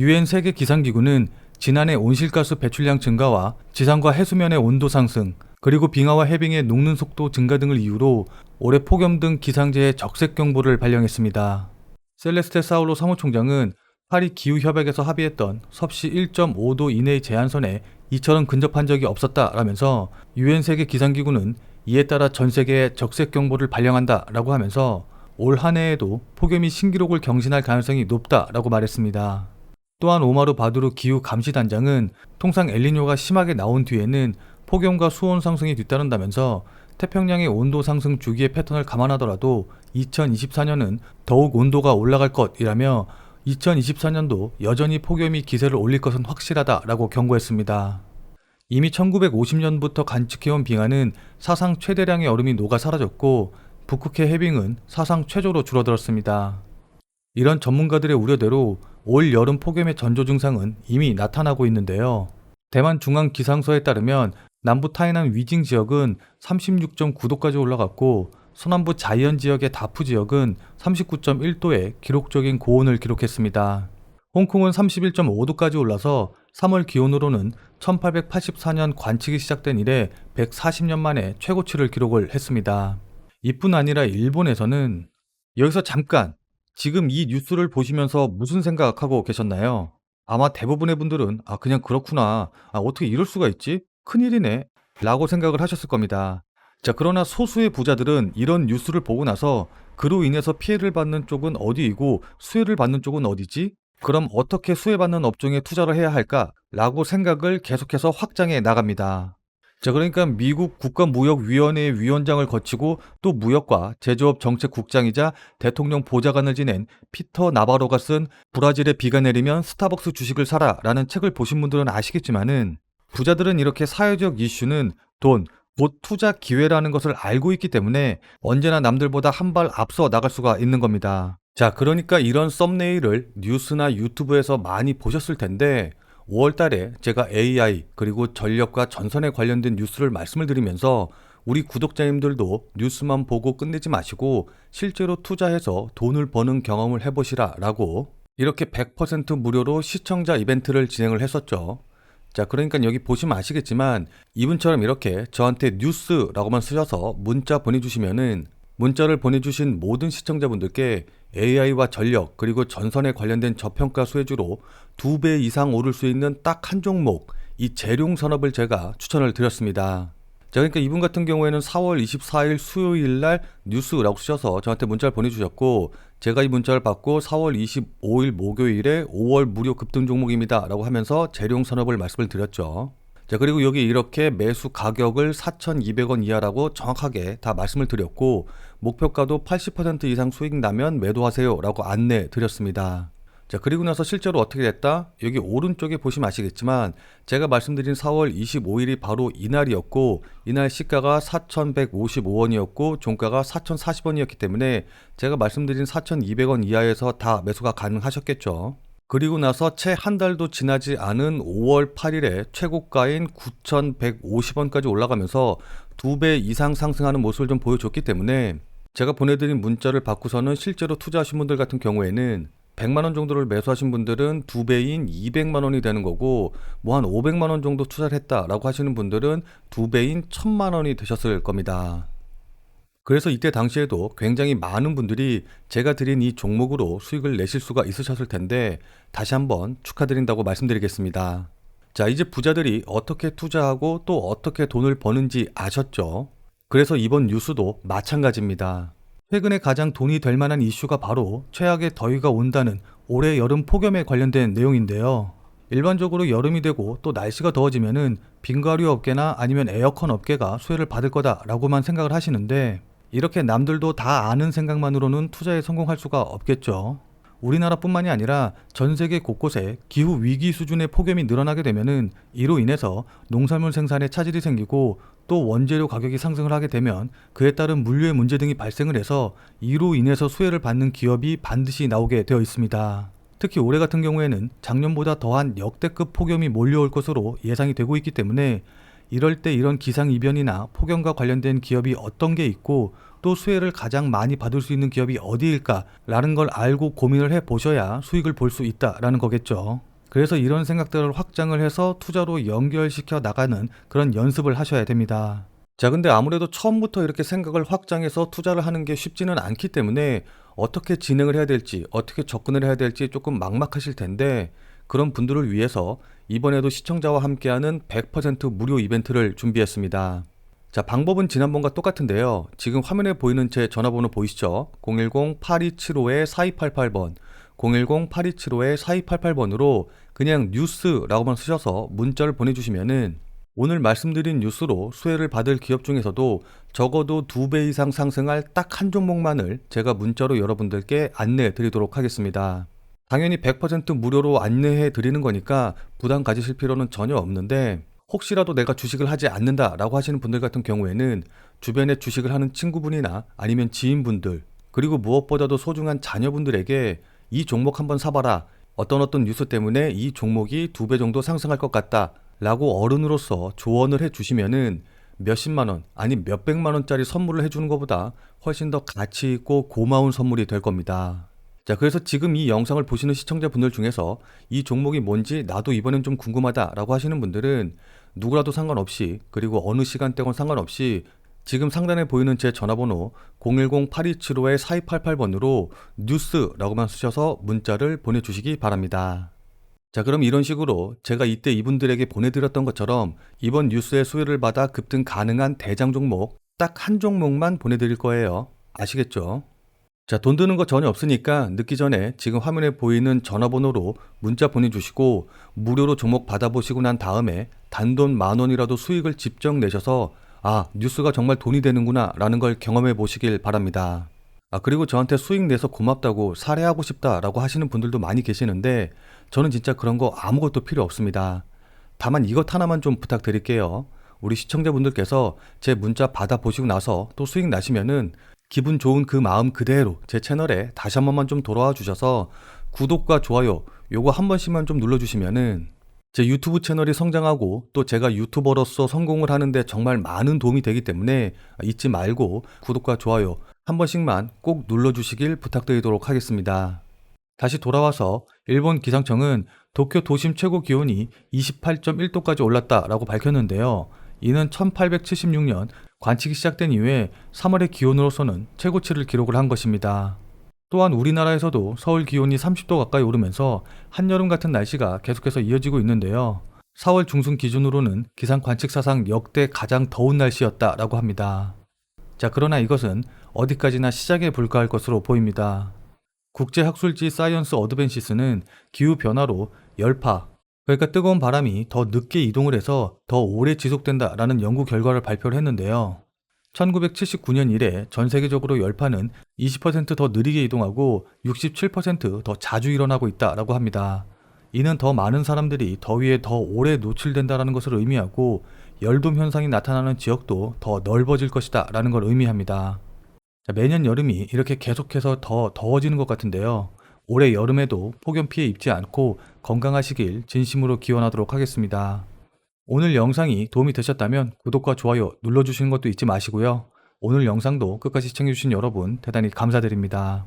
유엔 세계 기상기구는 지난해 온실가스 배출량 증가와 지상과 해수면의 온도 상승, 그리고 빙하와 해빙의 녹는 속도 증가 등을 이유로 올해 폭염 등 기상재해 적색 경보를 발령했습니다. 셀레스테 사울로 사무총장은 파리 기후협약에서 합의했던 섭씨 1.5도 이내의 제한선에 이처럼 근접한 적이 없었다라면서 유엔 세계 기상기구는 이에 따라 전 세계에 적색 경보를 발령한다라고 하면서 올 한 해에도 폭염이 신기록을 경신할 가능성이 높다라고 말했습니다. 또한 오마르 바두르 기후 감시 단장은 통상 엘니뇨가 심하게 나온 뒤에는 폭염과 수온 상승이 뒤따른다면서 태평양의 온도 상승 주기의 패턴을 감안하더라도 2024년은 더욱 온도가 올라갈 것이라며 2024년도 여전히 폭염이 기세를 올릴 것은 확실하다라고 경고했습니다. 이미 1950년부터 간직해온 빙하는 사상 최대량의 얼음이 녹아 사라졌고 북극해 해빙은 사상 최저로 줄어들었습니다. 이런 전문가들의 우려대로 올 여름 폭염의 전조 증상은 이미 나타나고 있는데요. 대만 중앙 기상서에 따르면 남부 타이난 위징 지역은 36.9도까지 올라갔고 서남부 자이언 지역의 다프 지역은 39.1도의 기록적인 고온을 기록했습니다. 홍콩은 31.5도까지 올라서 3월 기온으로는 1884년 관측이 시작된 이래 140년 만에 최고치를 기록을 했습니다. 이뿐 아니라 일본에서는 여기서 잠깐 지금 이 뉴스를 보시면서 무슨 생각하고 계셨나요? 아마 대부분의 분들은 아 그냥 그렇구나 아 어떻게 이럴 수가 있지 큰일이네 라고 생각을 하셨을 겁니다. 자 그러나 소수의 부자들은 이런 뉴스를 보고 나서 그로 인해서 피해를 받는 쪽은 어디이고 수혜를 받는 쪽은 어디지? 그럼 어떻게 수혜받는 업종에 투자를 해야 할까? 라고 생각을 계속해서 확장해 나갑니다. 자, 그러니까 미국 국가무역위원회 위원장을 거치고 또 무역과 제조업 정책국장이자 대통령 보좌관을 지낸 피터 나바로가 쓴 브라질에 비가 내리면 스타벅스 주식을 사라 라는 책을 보신 분들은 아시겠지만은 부자들은 이렇게 사회적 이슈는 돈, 곧 투자 기회라는 것을 알고 있기 때문에 언제나 남들보다 한 발 앞서 나갈 수가 있는 겁니다. 자, 그러니까 이런 썸네일을 뉴스나 유튜브에서 많이 보셨을 텐데 5월 달에 제가 AI 그리고 전력과 전선에 관련된 뉴스를 말씀을 드리면서 우리 구독자님들도 뉴스만 보고 끝내지 마시고 실제로 투자해서 돈을 버는 경험을 해보시라 라고 이렇게 100% 무료로 시청자 이벤트를 진행을 했었죠. 자, 그러니까 여기 보시면 아시겠지만 이분처럼 이렇게 저한테 뉴스라고만 쓰셔서 문자 보내주시면은 문자를 보내주신 모든 시청자분들께 AI와 전력 그리고 전선에 관련된 저평가 수혜주로 두 배 이상 오를 수 있는 딱 한 종목 이 재룡 산업을 제가 추천을 드렸습니다. 자, 그러니까 이분 같은 경우에는 4월 24일 수요일 날 뉴스라고 쓰셔서 저한테 문자를 보내주셨고 제가 이 문자를 받고 4월 25일 목요일에 5월 무료 급등 종목입니다 라고 하면서 재룡 산업을 말씀을 드렸죠. 자, 그리고 여기 이렇게 매수 가격을 4,200원 이하라고 정확하게 다 말씀을 드렸고, 목표가도 80% 이상 수익 나면 매도하세요 라고 안내 드렸습니다. 자, 그리고 나서 실제로 어떻게 됐다? 여기 오른쪽에 보시면 아시겠지만, 제가 말씀드린 4월 25일이 바로 이날이었고, 이날 시가가 4,155원이었고, 종가가 4,040원이었기 때문에, 제가 말씀드린 4,200원 이하에서 다 매수가 가능하셨겠죠. 그리고 나서 채 한 달도 지나지 않은 5월 8일에 최고가인 9,150원까지 올라가면서 두 배 이상 상승하는 모습을 좀 보여줬기 때문에 제가 보내드린 문자를 받고서는 실제로 투자하신 분들 같은 경우에는 100만 원 정도를 매수하신 분들은 두 배인 200만 원이 되는 거고 뭐 한 500만 원 정도 투자를 했다라고 하시는 분들은 두 배인 1000만 원이 되셨을 겁니다. 그래서 이때 당시에도 굉장히 많은 분들이 제가 드린 이 종목으로 수익을 내실 수가 있으셨을 텐데 다시 한번 축하드린다고 말씀드리겠습니다. 자, 이제 부자들이 어떻게 투자하고 또 어떻게 돈을 버는지 아셨죠? 그래서 이번 뉴스도 마찬가지입니다. 최근에 가장 돈이 될 만한 이슈가 바로 최악의 더위가 온다는 올해 여름 폭염에 관련된 내용인데요. 일반적으로 여름이 되고 또 날씨가 더워지면은 빙가류 업계나 아니면 에어컨 업계가 수혜를 받을 거다라고만 생각을 하시는데 이렇게 남들도 다 아는 생각만으로는 투자에 성공할 수가 없겠죠. 우리나라뿐만이 아니라 전 세계 곳곳에 기후 위기 수준의 폭염이 늘어나게 되면은 이로 인해서 농산물 생산에 차질이 생기고 또 원재료 가격이 상승을 하게 되면 그에 따른 물류의 문제 등이 발생을 해서 이로 인해서 수혜를 받는 기업이 반드시 나오게 되어 있습니다. 특히 올해 같은 경우에는 작년보다 더한 역대급 폭염이 몰려올 것으로 예상이 되고 있기 때문에 이럴 때 이런 기상 이변이나 폭염과 관련된 기업이 어떤 게 있고 또 수혜를 가장 많이 받을 수 있는 기업이 어디일까라는 걸 알고 고민을 해 보셔야 수익을 볼 수 있다라는 거겠죠. 그래서 이런 생각들을 확장을 해서 투자로 연결시켜 나가는 그런 연습을 하셔야 됩니다. 자, 근데 아무래도 처음부터 이렇게 생각을 확장해서 투자를 하는 게 쉽지는 않기 때문에 어떻게 진행을 해야 될지, 어떻게 접근을 해야 될지 조금 막막하실 텐데 그런 분들을 위해서 이번에도 시청자와 함께하는 100% 무료 이벤트를 준비했습니다. 자, 방법은 지난번과 똑같은데요. 지금 화면에 보이는 제 전화번호 보이시죠? 010-8275-4288번, 010-8275-4288번으로 그냥 뉴스라고만 쓰셔서 문자를 보내주시면은 오늘 말씀드린 뉴스로 수혜를 받을 기업 중에서도 적어도 두 배 이상 상승할 딱 한 종목만을 제가 문자로 여러분들께 안내해 드리도록 하겠습니다. 당연히 100% 무료로 안내해 드리는 거니까 부담 가지실 필요는 전혀 없는데 혹시라도 내가 주식을 하지 않는다라고 하시는 분들 같은 경우에는 주변에 주식을 하는 친구분이나 아니면 지인분들 그리고 무엇보다도 소중한 자녀분들에게 이 종목 한번 사봐라 어떤 어떤 뉴스 때문에 이 종목이 두 배 정도 상승할 것 같다 라고 어른으로서 조언을 해 주시면은 몇십만 원 아니 몇백만 원짜리 선물을 해주는 것보다 훨씬 더 가치 있고 고마운 선물이 될 겁니다. 자, 그래서 지금 이 영상을 보시는 시청자분들 중에서 이 종목이 뭔지 나도 이번엔 좀 궁금하다라고 하시는 분들은 누구라도 상관없이 그리고 어느 시간대건 상관없이 지금 상단에 보이는 제 전화번호 010-8275-4288번으로 뉴스라고만 쓰셔서 문자를 보내주시기 바랍니다. 자, 그럼 이런 식으로 제가 이때 이분들에게 보내드렸던 것처럼 이번 뉴스의 수혜를 받아 급등 가능한 대장 종목 딱 한 종목만 보내드릴 거예요. 아시겠죠? 자, 돈 드는 거 전혀 없으니까 늦기 전에 지금 화면에 보이는 전화번호로 문자 보내주시고 무료로 종목 받아보시고 난 다음에 단돈 만 원이라도 수익을 직접 내셔서 아, 뉴스가 정말 돈이 되는구나 라는 걸 경험해 보시길 바랍니다. 아, 그리고 저한테 수익 내서 고맙다고 사례하고 싶다라고 하시는 분들도 많이 계시는데 저는 진짜 그런 거 아무것도 필요 없습니다. 다만 이것 하나만 좀 부탁드릴게요. 우리 시청자분들께서 제 문자 받아보시고 나서 또 수익 나시면은 기분 좋은 그 마음 그대로 제 채널에 다시 한 번만 좀 돌아와 주셔서 구독과 좋아요 요거 한 번씩만 좀 눌러주시면은 제 유튜브 채널이 성장하고 또 제가 유튜버로서 성공을 하는데 정말 많은 도움이 되기 때문에 잊지 말고 구독과 좋아요 한 번씩만 꼭 눌러주시길 부탁드리도록 하겠습니다. 다시 돌아와서 일본 기상청은 도쿄 도심 최고 기온이 28.1도까지 올랐다라고 밝혔는데요. 이는 1876년 관측이 시작된 이후에 3월의 기온으로서는 최고치를 기록을 한 것입니다. 또한 우리나라에서도 서울 기온이 30도 가까이 오르면서 한여름 같은 날씨가 계속해서 이어지고 있는데요. 4월 중순 기준으로는 기상 관측 사상 역대 가장 더운 날씨였다라고 합니다. 자, 그러나 이것은 어디까지나 시작에 불과할 것으로 보입니다. 국제학술지 사이언스 어드벤시스는 기후 변화로 열파, 그러니까 뜨거운 바람이 더 늦게 이동을 해서 더 오래 지속된다라는 연구 결과를 발표를 했는데요. 1979년 이래 전 세계적으로 열파는 20%더 느리게 이동하고 67%더 자주 일어나고 있다라고 합니다. 이는 더 많은 사람들이 더위에 더 오래 노출된다라는 것을 의미하고 열돔 현상이 나타나는 지역도 더 넓어질 것이다 라는 걸 의미합니다. 자, 매년 여름이 이렇게 계속해서 더 더워지는 것 같은데요. 올해 여름에도 폭염 피해 입지 않고 건강하시길 진심으로 기원하도록 하겠습니다. 오늘 영상이 도움이 되셨다면 구독과 좋아요 눌러주시는 것도 잊지 마시고요. 오늘 영상도 끝까지 시청해주신 여러분 대단히 감사드립니다.